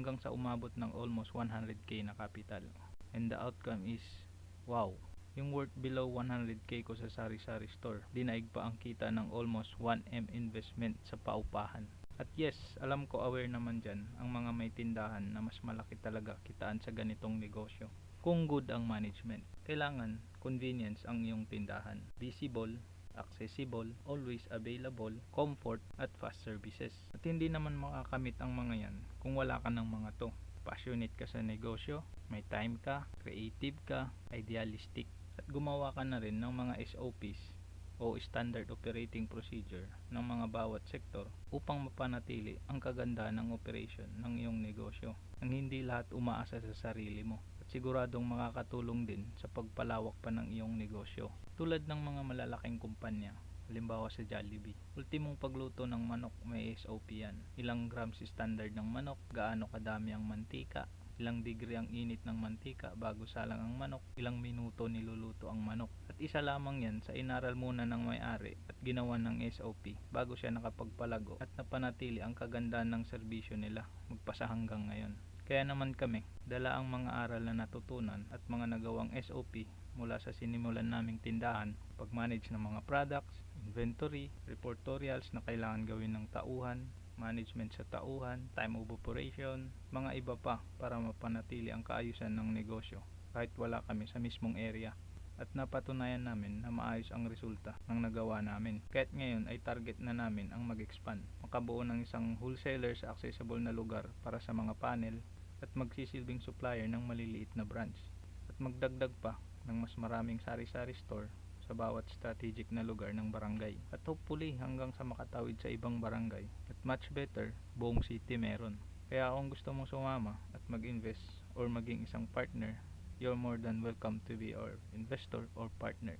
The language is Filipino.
hanggang sa umabot ng almost 100k na capital. And the outcome is, wow, yung worth below 100k ko sa sari-sari store, dinaig pa ang kita ng almost 1M investment sa paupahan. At yes, alam ko aware naman dyan ang mga may tindahan na mas malaki talaga kitaan sa ganitong negosyo. Kung good ang management, kailangan convenience ang iyong tindahan. Visible, accessible, always available, comfort, at fast services. At hindi naman makakamit ang mga yan kung wala ka ng mga to. Passionate ka sa negosyo, may time ka, creative ka, idealistic, at gumawa ka na rin ng mga SOPs o Standard Operating Procedure ng mga bawat sektor upang mapanatili ang kagandahan ng operation ng iyong negosyo nang hindi lahat umaasa sa sarili mo. At siguradong makakatulong din sa pagpalawak pa ng iyong negosyo tulad ng mga malalaking kumpanya halimbawa sa Jollibee. Ultimong pagluto ng manok may SOP yan. Ilang grams standard ng manok gaano kadami ang mantika ilang degree ang init ng mantika bago salang ang manok, ilang minuto niluluto ang manok. At isa lamang yan sa inaral muna ng may-ari at ginawa ng SOP bago siya nakapagpalago at napanatili ang kagandahan ng serbisyo nila magpasa hanggang ngayon. Kaya naman kami, dala ang mga aral na natutunan at mga nagawang SOP mula sa sinimulan naming tindahan, pag-manage ng mga products, inventory, reportorials na kailangan gawin ng tauhan, management sa tauhan, time of operation, mga iba pa para mapanatili ang kaayusan ng negosyo kahit wala kami sa mismong area at napatunayan namin na maayos ang resulta ng nagawa namin. Kahit ngayon ay target na namin ang mag-expand, makabuo ng isang wholesaler sa accessible na lugar para sa mga panel at magsisilbing supplier ng maliliit na branch at magdagdag pa ng mas maraming sari-sari store sa bawat strategic na lugar ng barangay at hopefully hanggang sa makatawid sa ibang barangay. At much better buong city meron. Kaya kung gusto mong sumama at mag-invest or maging isang partner you're more than welcome to be our investor or partner